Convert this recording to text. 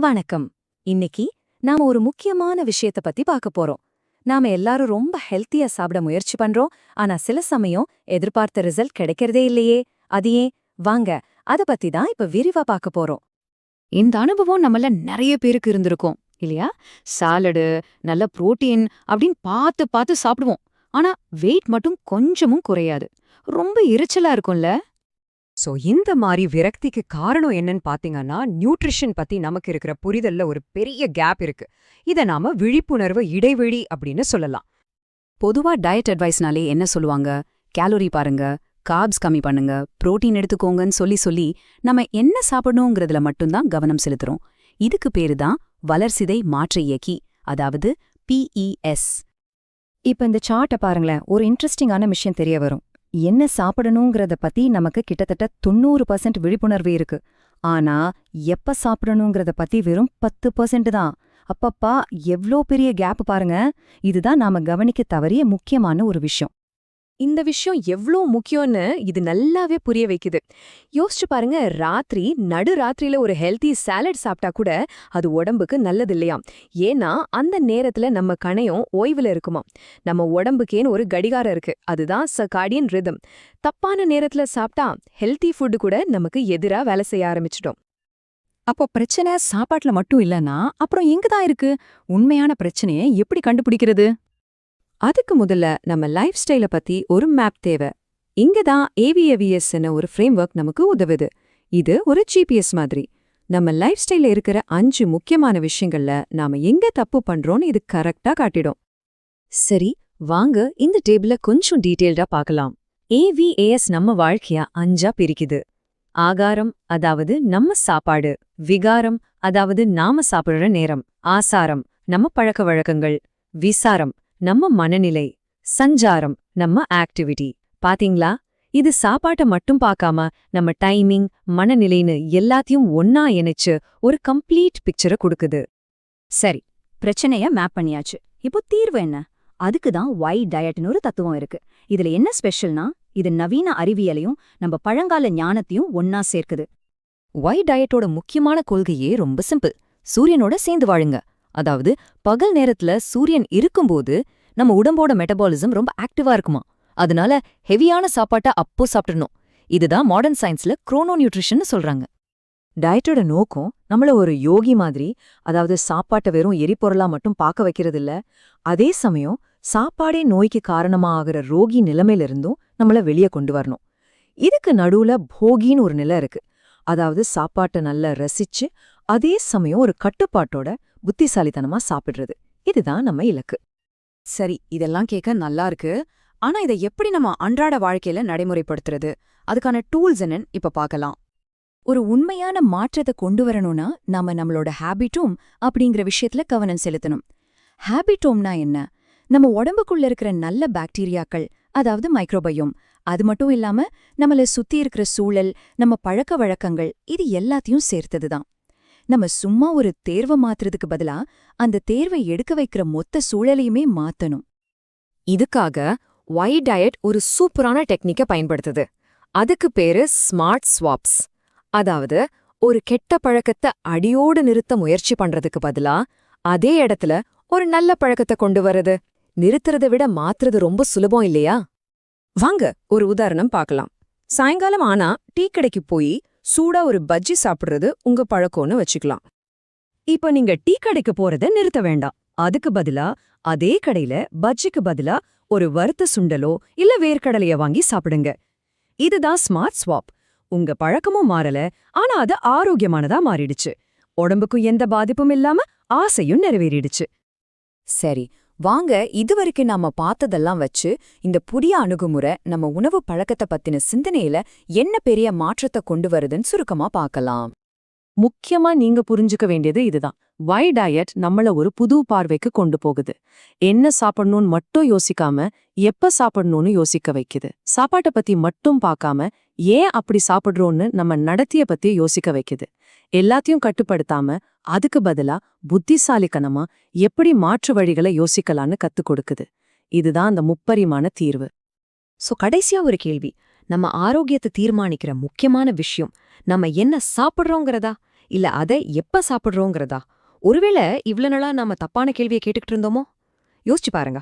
வணக்கம். இன்னைக்கு நாம ஒரு முக்கியமான விஷயத்த பத்தி பார்க்க போறோம். நாம எல்லாரும் ரொம்ப ஹெல்த்தியா சாப்பிட முயற்சி பண்றோம். ஆனா சில சமயம் எதிர்பார்த்த ரிசல்ட் கிடைக்கிறதே இல்லையே. அது ஏன்? வாங்க அத பத்தி தான் இப்ப விரிவா பார்க்க போறோம். இந்த அனுபவம் நம்மள நிறைய பேருக்கு இருந்திருக்கும் இல்லையா? சாலடு நல்ல புரோட்டீன் அப்படின்னு பார்த்து பார்த்து சாப்பிடுவோம். ஆனா வெயிட் மட்டும் கொஞ்சமும் குறையாது. ரொம்ப எரிச்சலா இருக்கும்ல? சோ இந்த மாதிரி விரக்திக்கு காரணம் என்னன்னு பாத்தீங்கன்னா நியூட்ரிஷன் பத்தி நமக்கு இருக்கிற புரிதல்ல ஒரு பெரிய கேப் இருக்கு. இத நாம விழிப்புணர்வு இடைவெளி அப்படின்னு சொல்லலாம். பொதுவா டயட் அட்வைஸ்னாலே என்ன சொல்லுவாங்க? கேலோரி பாருங்க கார்ப்ஸ் கம்மி பண்ணுங்க புரோட்டீன் எடுத்துக்கோங்கன்னு சொல்லி சொல்லி நம்ம என்ன சாப்பிடணுங்கிறதுல மட்டும்தான் கவனம் செலுத்துறோம். இதுக்கு பேரு தான் வளர்சிதை மாற்ற இயக்கி அதாவது பிஇஎஸ் இப்ப இந்த சார்ட்டை பாருங்களேன் ஒரு இன்ட்ரெஸ்டிங்கான விஷயம் தெரிய வரும். என்ன சாப்பிடணுங்கிறத பத்தி நமக்கு கிட்டத்தட்ட தொண்ணூறு பர்சன்ட் விழிப்புணர்வு இருக்கு. ஆனா எப்ப சாப்பிடணுங்கிறத பத்தி வெறும் பத்து பர்சன்ட் தான். அப்பப்பா எவ்ளோ பெரிய கேப் பாருங்க. இதுதான் நாம கவனிக்க தவறிய முக்கியமான ஒரு விஷயம். இந்த விஷயம் எவ்ளோ முக்கியம்னு இது நல்லாவே புரிய வைக்குது. யோசிச்சு பாருங்க ராத்திரி நடு ராத்திரியில ஒரு ஹெல்த்தி சாலட் சாப்பிட்டா கூட அது உடம்புக்கு நல்லது இல்லையாம் ஏன்னா அந்த நேரத்துல நம்ம கணையம் ஓய்வுல இருக்குமாம். நம்ம உடம்புக்கேன்னு ஒரு கடிகாரம் இருக்கு. அதுதான் சகாடியன் ரிதம் தப்பான நேரத்துல சாப்பிட்டா ஹெல்த்தி ஃபுட் கூட நமக்கு எதிரா வேலை செய்ய ஆரம்பிச்சிடும். அப்போ பிரச்சனை சாப்பாட்டுல மட்டும் இல்லனா அப்புறம் எங்க தான் இருக்கு? உண்மையான பிரச்சனையை எப்படி கண்டுபிடிக்கிறது? அதுக்கு முதல்ல நம்ம லைஃப் ஸ்டைல பத்தி ஒரு மேப் தேவை. இங்க தான் ஏவிஎவிஎஸ்ன்னு ஒரு ஃப்ரேம் ஒர்க் நமக்கு உதவுது. இது ஒரு ஜிபிஎஸ் மாதிரி. நம்ம லைஃப் ஸ்டைல இருக்கிற அஞ்சு முக்கியமான விஷயங்கள்ல நாம எங்க தப்பு பண்றோம்னு இது கரெக்டா காட்டிடும். சரி வாங்க இந்த டேபிள கொஞ்சம் டீட்டெயில்டா பார்க்கலாம். ஏவிஏஎஸ் நம்ம வாழ்க்கைய அஞ்சா பிரிக்குது. ஆகாரம் அதாவது நம்ம சாப்பாடு. விகாரம் அதாவது நாம சாப்பிடுற நேரம். ஆசாரம் நம்ம பழக்க வழக்கங்கள். விசாரம் நம்ம மனநிலை சஞ்சாரம் நம்ம ஆக்டிவிட்டி பாத்தீங்களா? இது சாப்பாட்ட மட்டும் பார்க்காம நம்ம டைமிங் மனநிலைன்னு எல்லாத்தையும் ஒன்னா இணைச்சு ஒரு கம்ப்ளீட் பிக்சரை கொடுக்குது. சரி பிரச்சனைய மேப் பண்ணியாச்சு. இப்போ தீர்வு என்ன? அதுக்கு தான் ஒய் டயட்னு ஒரு தத்துவம் இருக்கு. இதுல என்ன ஸ்பெஷல்னா இது நவீன அறிவியலையும் நம்ம பழங்கால ஞானத்தையும் ஒன்னா சேர்க்குது. ஒய் டயட்டோட முக்கியமான கொள்கையே ரொம்ப சிம்பிள் சூரியனோட சேர்ந்து வாழுங்க. அதாவது பகல் நேரத்துல சூரியன் இருக்கும்போது நம்ம உடம்போட மெட்டபாலிசம் ரொம்ப ஆக்டிவா இருக்குமா? அதனால ஹெவியான சாப்பாட்டை அப்போ சாப்பிடணும். இதுதான் மாடர்ன் சயின்ஸ்ல குரோனோ நியூட்ரிஷன் சொல்றாங்க. டயட்டோட நோக்கம் நம்மள ஒரு யோகி மாதிரி அதாவது சாப்பாட்டை வெறும் எரிபொருளா மட்டும் பார்க்க வைக்கிறது இல்ல அதே சமயம் சாப்பாடே நோய்க்கு காரணமாகிற ரோகி நிலைமையிலிருந்தும் நம்மள வெளியே கொண்டு வரணும். இதுக்கு நடுவுல போகின்னு ஒரு நிலை இருக்கு. அதாவது சாப்பாட்டை நல்லா ரசிச்சு அதே சமயம் ஒரு கட்டுப்பாட்டோட புத்திசாலித்தனமா சாப்பிடுறது. இதுதான் நம்ம இலக்கு. சரி இதெல்லாம் கேட்க நல்லா இருக்கு. ஆனா இதை எப்படி நம்ம அன்றாட வாழ்க்கையில நடைமுறைப்படுத்துறது? அதுக்கான டூல்ஸ் என்னன்னு இப்ப பார்க்கலாம் ஒரு உண்மையான மாற்றத்தை கொண்டு வரணும்னா நாம நம்மளோட ஹேபிட்டோம் அப்படிங்கிற விஷயத்துல கவனம் செலுத்தணும். ஹேபிட்டோம்னா என்ன? நம்ம உடம்புக்குள்ள இருக்கிற நல்ல பாக்டீரியாக்கள் அதாவது மைக்ரோபயோம் அது மட்டும் இல்லாம நம்மள சுத்தி இருக்கிற சூழல் நம்ம பழக்க வழக்கங்கள் இது எல்லாத்தையும் சேர்த்ததுதான். நம்ம சும்மா ஒரு தேர்வை மாத்துறதுக்கு பதிலா அந்த தேர்வை எடுக்க வைக்கிற மொத்த சூழலையுமே மாத்தணும். இதுக்காக ஒய் டயட் ஒரு சூப்பரான டெக்னிக்க பயன்படுத்துது. அதுக்கு பேரு ஸ்மார்ட் ஸ்வாப்ஸ் அதாவது ஒரு கெட்ட பழக்கத்தை அடியோடு நிறுத்த முயற்சி பண்றதுக்கு பதிலா அதே இடத்துல ஒரு நல்ல பழக்கத்தை கொண்டு வரது நிறுத்துறதை விட மாத்துறது ரொம்ப சுலபம் இல்லையா? வாங்க ஒரு உதாரணம் பார்க்கலாம். சாயங்காலம் ஆனா டீ கடைக்கு போய் சூடா ஒரு பஜ்ஜி சாப்பிடுறது உங்க பழக்கம்னு வச்சுக்கலாம். இப்ப நீங்க டீ கடைக்கு போறத நிறுத்த வேண்டாம். அதுக்கு பதிலா அதே கடையில பஜ்ஜிக்கு பதிலா ஒரு வறுத்த சுண்டலோ இல்ல வேர்க்கடலைய வாங்கி சாப்பிடுங்க. இதுதான் ஸ்மார்ட் ஸ்வாப் உங்க பழக்கமும் மாறல ஆனா அது ஆரோக்கியமானதா மாறிடுச்சு. உடம்புக்கும் எந்த பாதிப்பும் இல்லாம ஆசையும் நிறைவேறிடுச்சு. சரி வாங்க இதுவரைக்கும் நாம பார்த்ததெல்லாம் வச்சு இந்த புதிய அணுகுமுறை நம்ம உணவு பழக்கத்தை பத்தின சிந்தனையில என்ன பெரிய மாற்றத்தை கொண்டு வருதுன்னு சுருக்கமா பார்க்கலாம். முக்கியமா நீங்க புரிஞ்சுக்க வேண்டியது இதுதான். வை டயட் நம்மள ஒரு புது பார்வைக்கு கொண்டு போகுது. என்ன சாப்பிடணும்னு மட்டும் யோசிக்காம எப்ப சாப்பிடணும்னு யோசிக்க வைக்குது. சாப்பாட்டை பத்தி மட்டும் பார்க்காம ஏன் அப்படி சாப்பிடுறோம்னு நம்ம நடத்திய பத்தி யோசிக்க வைக்குது. எல்லாத்தையும் கட்டுப்படுத்தாம அதுக்கு பதிலா புத்திசாலித்தனமா எப்படி மாற்று வழிகளை யோசிக்கலான்னு கத்துக் கொடுக்குது. இதுதான் அந்த முப்பரிமாண தீர்வு. சோ கடைசியா ஒரு கேள்வி. நம்ம ஆரோக்கியத்தை தீர்மானிக்கிற முக்கியமான விஷயம் நம்ம என்ன சாப்பிடுறோங்கிறதா? இல்ல அதை எப்ப சாப்பிடுறோங்கிறதா? ஒருவேளை இவ்ளோ நாளா நாம தப்பான கேள்வியை கேட்டுக்கிட்டு இருந்தோமோ? யோசிச்சு பாருங்க.